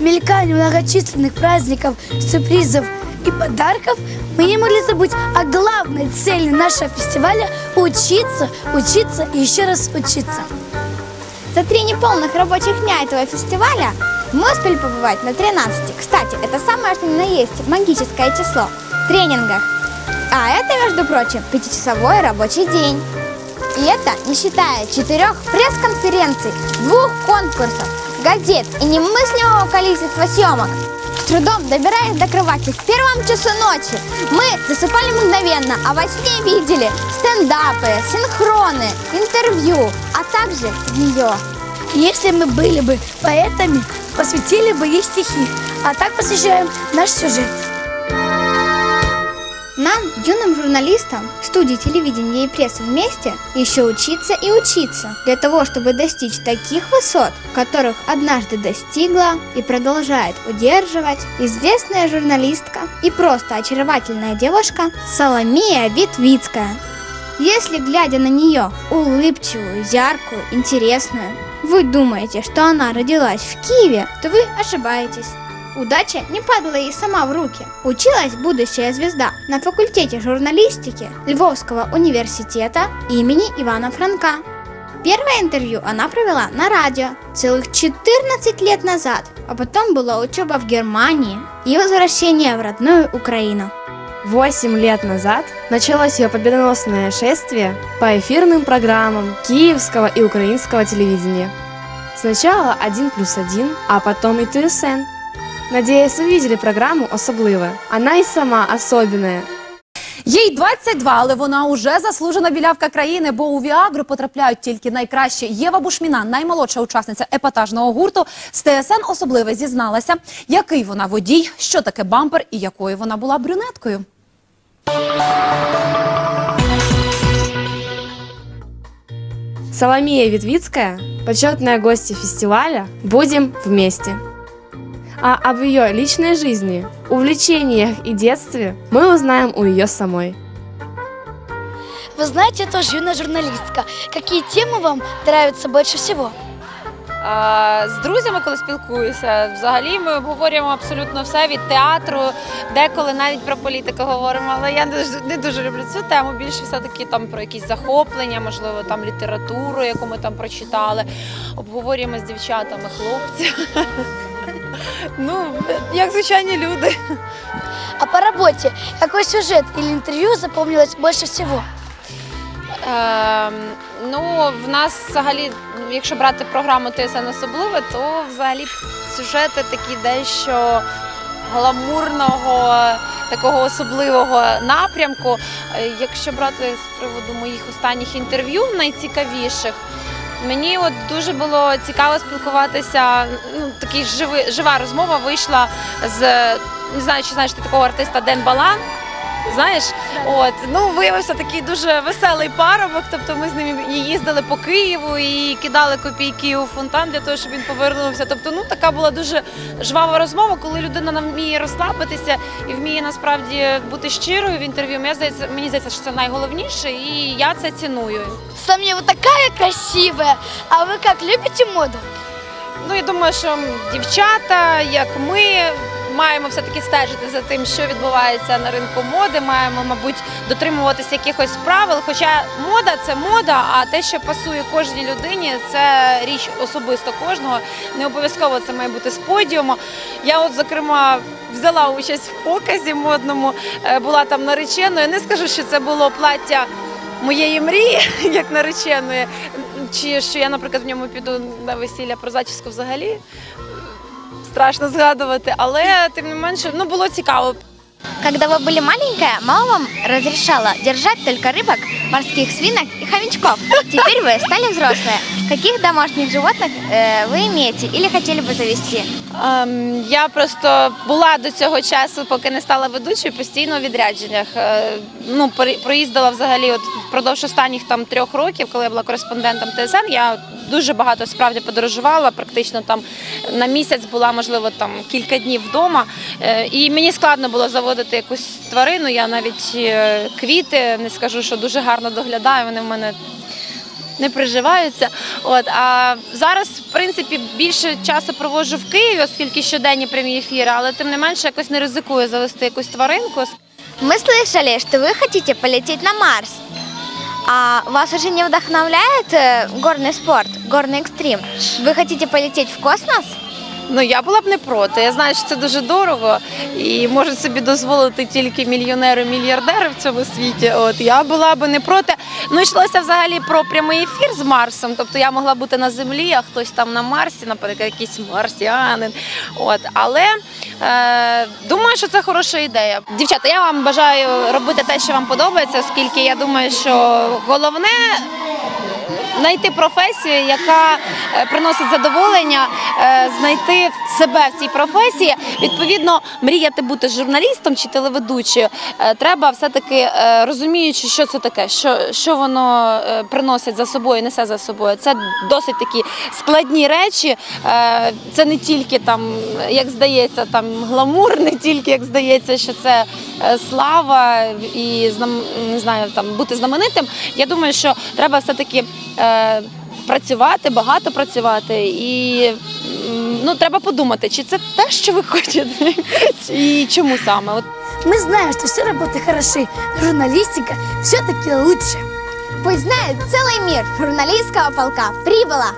мелькании многочисленных праздников, сюрпризов и подарков, мы не могли забыть о главной цели нашего фестиваля – учиться, учиться и еще раз учиться. За три неполных рабочих дня этого фестиваля мы успели побывать на 13. Кстати, это самое что ни на есть магическое число тренингах. А это, между прочим, пятичасовой рабочий день. И это не считая четырех пресс-конференций, двух конкурсов, газет и немыслимого количества съемок. Трудом добираясь до кровати в первом часу ночи, мы засыпали мгновенно, а во сне видели стендапы, синхроны, интервью, а также ее. Если мы были бы поэтами, посвятили бы ей стихи, а так посвящаем наш сюжет. Нам, юным журналистам, студии телевидения и прессы вместе, еще учиться и учиться, для того, чтобы достичь таких высот, которых однажды достигла и продолжает удерживать известная журналистка и просто очаровательная девушка Соломия Витвицкая. Если, глядя на нее, улыбчивую, яркую, интересную, вы думаете, что она родилась в Киеве, то вы ошибаетесь. Удача не падала ей сама в руки. Училась будущая звезда на факультете журналистики Львовского университета имени Ивана Франка. Первое интервью она провела на радио целых 14 лет назад, а потом была учеба в Германии и возвращение в родную Украину. Восемь лет назад началось ее победоносное шествие по эфирным программам киевского и украинского телевидения. Сначала «1 плюс 1», а потом и ТСН. Надеюсь, вы видели программу «Особливе». Она и сама особенная. Їй 22, але вона уже заслужена білявка країни, бо у Віагру потрапляють тільки найкращі. Єва Бушміна, наймолодша учасниця епатажного гурту, з ТСН особливе зізналася, який вона водій, що таке бампер і якою вона була брюнеткою. Соломия Ветвицкая, почетная гостья фестиваля «Будем вместе» А об ее личной жизни, увлечениях и детстве мы узнаем у ее самой. Вы знаете, я тоже юная журналистка. Какие темы вам нравятся больше всего? А, З друзями, коли спілкуюся, взагалі ми обговорюємо абсолютно все від театру, деколи навіть про політику говоримо. Але я не дуже, не дуже люблю цю тему. Більше все-таки там про якісь захоплення, можливо, там літературу, яку ми там прочитали. Обговорюємо з дівчатами хлопців. Ну, як звичайні люди. А по работе, какой сюжет или интервью запомнилось больше всего? Ем, ну, в нас взагалі, якщо брати програму ТСН особливе, то взагалі сюжети такі дещо гламурного, такого особливого напрямку. Е, Якщо брати з приводу моїх останніх інтерв'ю, найцікавіших. Мені от дуже було цікаво спілкуватися. Ну, такий живи, жива розмова вийшла з не знаю, чи знаєш такого артиста Ден Балан. Знаєш, от ну виявився такий дуже веселий парубок. Тобто ми з ним і їздили по Києву і кидали копійки у фонтан для того, щоб він повернувся. Тобто, ну така була дуже жвава розмова, коли людина нам вміє розслабитися і вміє насправді бути щирою в інтерв'ю. Мені здається, мені здається, що це найголовніше, і я це ціную. Самия, вы такая красивая. А вы как, любите моду? Ну я думаю, що дівчата, як ми, маємо все-таки стежити за тим, що відбувається на ринку моди. Маємо, мабуть, дотримуватися якихось правил. Хоча мода це мода, а те, що пасує кожній людині, це річ особисто кожного. Не обов'язково це має бути з подіуму. Я, от, зокрема, взяла участь в показі модному, е, була там нареченою. Не скажу, що це було плаття. Моєї мрії як нареченої, чи що я, наприклад, в ньому піду на весілля про зачіску взагалі страшно згадувати, але тим не менше ну було цікаво. Когда вы были маленькая, мама вам разрешала держать только рыбок, морских свинок и хомячков. Теперь вы стали взрослые. Каких домашних животных э, вы имеете или хотели бы завести? Ем, я просто була до цього часу, поки не стала ведучою, постійно у відрядженнях. Е, ну, пори- проїздила взагалі от впродовж останніх там трьох років, коли я була кореспондентом ТСН. Я дуже багато справді подорожувала. Практично там на місяць була, можливо, там кілька днів вдома. Е, і мені складно було заводити якусь тварину. Я навіть е, квіти не скажу, що дуже гарно доглядаю. Вони в мене не приживаються. От а зараз, в принципі, більше часу проводжу в Києві, оскільки щоденні прямі ефіри, але тим не менше якось не ризикую завести якусь тваринку. Мы слышали, что вы хотите полететь на Марс. А вас уже не вдохновляет э, горный спорт, горный экстрим? Вы хотите полететь в космос? Ну я була б не проти. Я знаю, що це дуже дорого і можуть собі дозволити тільки мільйонери-мільярдери в цьому світі. От я була б не проти. Ну йшлося взагалі про прямий ефір з Марсом. Тобто я могла бути на землі, а хтось там на Марсі, наприклад, якийсь марсіанин. От але е, думаю, що це хороша ідея. Дівчата, я вам бажаю робити те, що вам подобається, оскільки я думаю, що головне знайти професію, яка е, приносить задоволення, е, знайти себе в цій професії. Відповідно, мріяти бути журналістом чи телеведучою, е, треба все-таки розуміючи, що це таке, що, що воно приносить за собою, несе за собою. Це досить такі складні речі. Це не тільки там, як здається, там гламур, не тільки як здається, що це слава і знам- не знаю, там бути знаменитим. Я думаю, що треба все-таки е, працювати, багато працювати, і м, ну треба подумати, чи це те, що ви хочете, і чому саме. От Мы знаем, что все работы хороши, но журналистика все-таки лучше. Пусть знает целый мир журналистского полка прибыла.